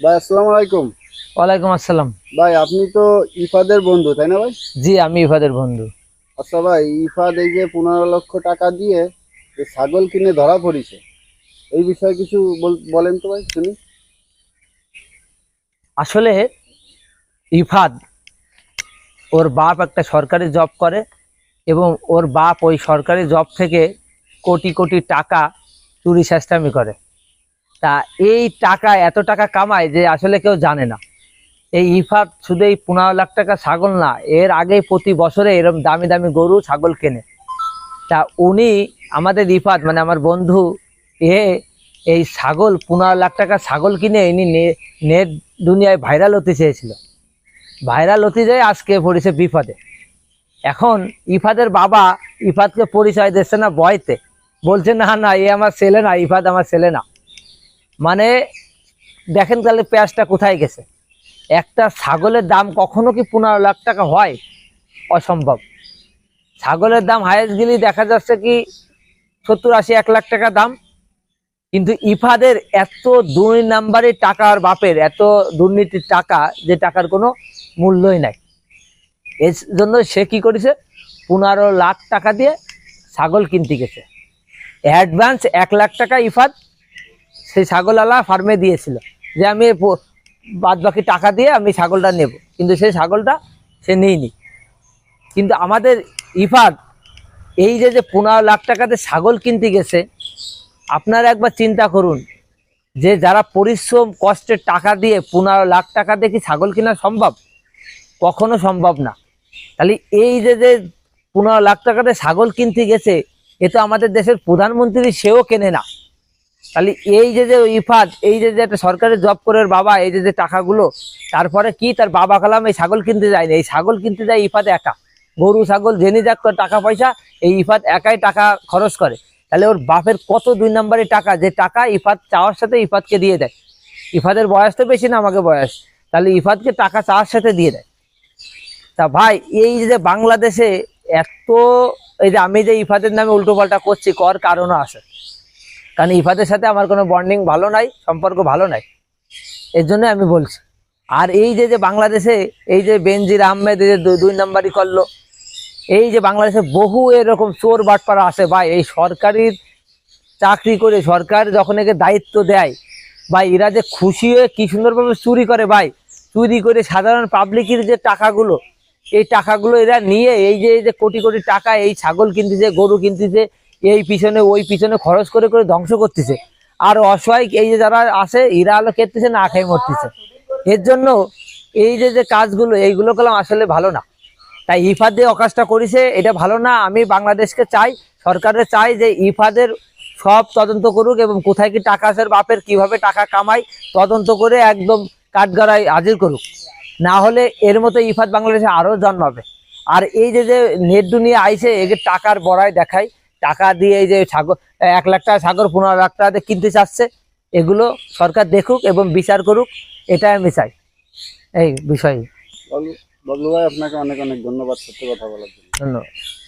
ভাই আসসালামু আলাইকুম। ওয়ালাইকুম আসসালাম। ভাই আপনি তো ইফাদের বন্ধু তাই না ভাই? জি আমি ইফাদের বন্ধু। আচ্ছা ভাই ইফাদ এই যে পনেরো লক্ষ টাকা দিয়ে যে ছাগল কিনে ধরা পড়েছে এই বিষয়ে কিছু বল- বলেন তো ভাই শুনি। আসলে ইফাদ ওর বাপ একটা সরকারি জব করে এবং ওর বাপ ওই সরকারি জব থেকে কোটি কোটি টাকা চুরি চেষ্টামি করে। তা এই টাকা, এত টাকা কামায় যে আসলে কেউ জানে না। এই ইফাত শুধু এই পনেরো লাখ টাকা ছাগল না, এর আগে প্রতি বছরে এরকম দামি দামি গরু, ছাগল কেনে। তা উনি আমাদের ইফাত মানে আমার বন্ধু, এ এই ছাগল, পনেরো লাখ টাকা ছাগল কিনে ইনি নেট দুনিয়ায় ভাইরাল হতে চেয়েছিল। ভাইরাল হতে যায় আজকে পড়েছে বিপদে এখন ইফাদের বাবা ইফাদকে পরিচয় দিচ্ছে না বয়তে। বলছে, না না, এ আমার ছেলে না ইফাদ আমার ছেলে না। মানে দেখেন তাহলে পেঁয়াজটা কোথায় গেছে? একটা ছাগলের দাম কখনো কি পনেরো লাখ টাকা হয়? অসম্ভব। ছাগলের দাম হায়েস্ট গেলেই দেখা যাচ্ছে কি সত্তর আশি, এক লাখ টাকা দাম। কিন্তু ইফাদের এত দুই নাম্বারের টাকা আর বাপের, এত দুর্নীতির টাকা, যে টাকার কোনো মূল্যই নাই। এর জন্য সে কি করেছে? পনেরো লাখ টাকা দিয়ে ছাগল কিনতে গেছে। অ্যাডভান্স এক লাখ টাকা ইফাদ সেই ছাগলওয়ালা ফার্মে দিয়েছিল যে আমি বাদ বাকি টাকা দিয়ে আমি ছাগলটা নেব। কিন্তু সেই ছাগলটা সে নেয়নি। কিন্তু আমাদের ইফাদ, এই যে যে পনেরো লাখ টাকাতে ছাগল কিনতে গেছে, আপনারা একবার চিন্তা করুন যে, যারা পরিশ্রম কষ্টের টাকা দিয়ে পনেরো লাখ টাকা দিয়ে কি ছাগল কেনা সম্ভব? কখনো সম্ভব না। তাহলে এই যে যে পনেরো লাখ টাকাতে ছাগল কিনতে গেছে, এ তো আমাদের দেশের প্রধানমন্ত্রী, সেও কেনে না। তাহলে এই যে যে ইফাদ এই যে যে একটা সরকারি জব করে বাবা, এই যে যে টাকাগুলো, তারপরে কি তার বাবা কালাম এই ছাগল কিনতে যায় না এই ছাগল কিনতে যায় ইফাদ একা। গরু, ছাগল জেনে যাক টাকা পয়সা, এই ইফাদ একাই টাকা খরচ করে। তাহলে ওর বাপের কত দুই নম্বরের টাকা? যে টাকা ইফাত চাওয়ার সাথে ইফাতকে দিয়ে দেয়। ইফাদের বয়স তো বেশি না আমাকে বয়স। তাহলে ইফাতকে টাকা চাওয়ার সাথে দিয়ে দেয়। তা ভাই, এই যে বাংলাদেশে এত, এই যে আমি যে ইফাদের নামে উল্টো পাল্টা করছি, কর কারণও আছে। কারণ ইফাদের সাথে আমার কোনো বন্ডিং ভালো নাই, সম্পর্ক ভালো নাই। এর জন্য আমি বলছি। আর এই যে যে বাংলাদেশে এই যে বেনজির আহমেদ এই যে দুই নাম্বারই করল, এই যে বাংলাদেশে বহু এরকম চোর বাটপাড়া আছে, ভাই, এই সরকারি চাকরি করে সরকার যখন একে দায়িত্ব দেয়, ভাই, এরা যে খুশি হয়ে কী সুন্দরভাবে চুরি করে, ভাই, চুরি করে সাধারণ পাবলিকের যে টাকাগুলো, এই টাকাগুলো এরা নিয়ে, এই যে এই যে কোটি কোটি টাকা, এই ছাগল কিনতেছে, গরু কিনতেছে এই পিছনে, ওই পিছনে খরচ করে করে ধ্বংস করতেছে। আর অসহায় এই যে যারা আছে, এরা আলো খেতেছে, না খেয়ে মরতেছে। এর জন্য এই যে যে কাজগুলো, এইগুলো করলাম আসলে ভালো না। তাই ইফাদ অকাজটা করেছে, এটা ভালো না। আমি বাংলাদেশকে চাই সরকারের চাই যে ইফাদের সব তদন্ত করুক এবং কোথায় কি টাকা আছে ওর বাপের কীভাবে টাকা কামাই তদন্ত করে একদম কাঠগড়ায় হাজির করুক। না হলে এর মতো ইফাদ বাংলাদেশে আরও জন্মাবে। আর এই যে যে নেট দুনিয়া আইছে, একে টাকার বড়াই দেখায় টাকা দিয়ে এই যে সাগর এক লাখ টাকা সাগর পনেরো লাখ টাকা কিনতে চাচ্ছে এগুলো সরকার দেখুক এবং বিচার করুক এটাই আমি চাই। এই বিষয়ে। বদলু ভাই আপনাকে অনেক অনেক ধন্যবাদ সত্যি কথা বলার জন্য। ধন্যবাদ।